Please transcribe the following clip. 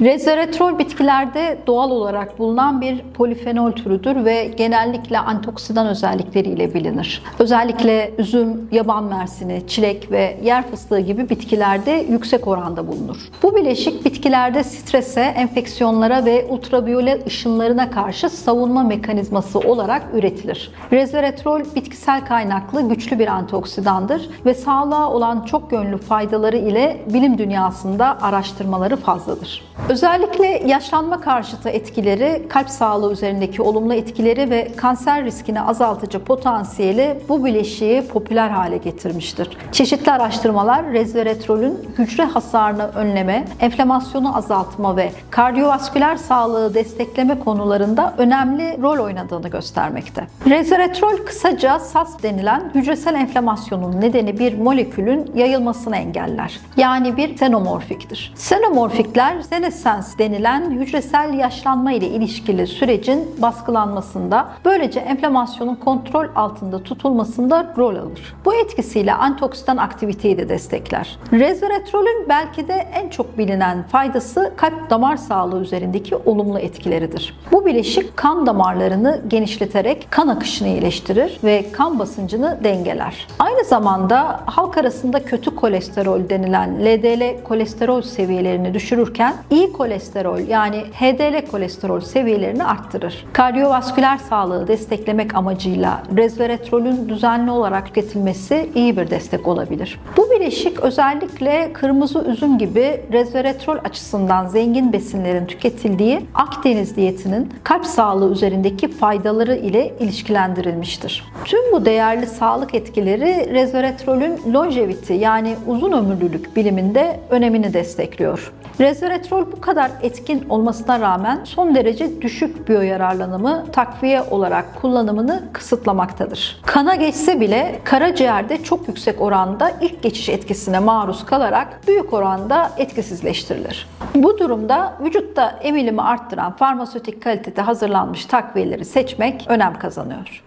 Resveratrol bitkilerde doğal olarak bulunan bir polifenol türüdür ve genellikle antioksidan özellikleriyle bilinir. Özellikle üzüm, yaban mersini, çilek ve yer fıstığı gibi bitkilerde yüksek oranda bulunur. Bu bileşik bitkilerde strese, enfeksiyonlara ve ultraviyole ışınlarına karşı savunma mekanizması olarak üretilir. Resveratrol bitkisel kaynaklı güçlü bir antioksidandır ve sağlığa olan çok yönlü faydaları ile bilim dünyasında araştırmaları fazladır. Özellikle yaşlanma karşıtı etkileri, kalp sağlığı üzerindeki olumlu etkileri ve kanser riskini azaltıcı potansiyeli bu bileşiği popüler hale getirmiştir. Çeşitli araştırmalar resveratrolün hücre hasarını önleme, enflamasyonu azaltma ve kardiyovasküler sağlığı destekleme konularında önemli rol oynadığını göstermekte. Resveratrol kısaca SAS denilen hücresel enflamasyonun nedeni bir molekülün yayılmasını engeller. Yani bir xenomorfiktir. Xenomorfikler senesens denilen hücresel yaşlanma ile ilişkili sürecin baskılanmasında böylece enflamasyonun kontrol altında tutulmasında rol alır. Bu etkisiyle antioksidan aktiviteyi de destekler. Resveratrolün belki de en çok bilinen faydası kalp damar sağlığı üzerindeki olumlu etkileridir. Bu bileşik kan damarlarını genişleterek kan akışını iyileştirir ve kan basıncını dengeler. Aynı zamanda halk arasında kötü kolesterol denilen LDL kolesterol seviyelerini düşürürken iyi kolesterol yani HDL kolesterol seviyelerini arttırır. Kardiyovasküler sağlığı desteklemek amacıyla resveratrolün düzenli olarak tüketilmesi iyi bir destek olabilir. Bu bileşik özellikle kırmızı üzüm gibi resveratrol açısından zengin besinlerin tüketildiği Akdeniz diyetinin kalp sağlığı üzerindeki faydaları ile ilişkilendirilmiştir. Tüm bu değerli sağlık etkileri resveratrolün longevity yani uzun ömürlülük biliminde önemini destekliyor. Resveratrol bu kadar etkin olmasına rağmen son derece düşük biyoyararlanımı takviye olarak kullanımını kısıtlamaktadır. Kana geçse bile karaciğerde çok yüksek oranda ilk geçiş etkisine maruz kalarak büyük oranda etkisizleştirilir. Bu durumda vücutta emilimi arttıran farmasötik kalitede hazırlanmış takviyeleri seçmek önem kazanıyor.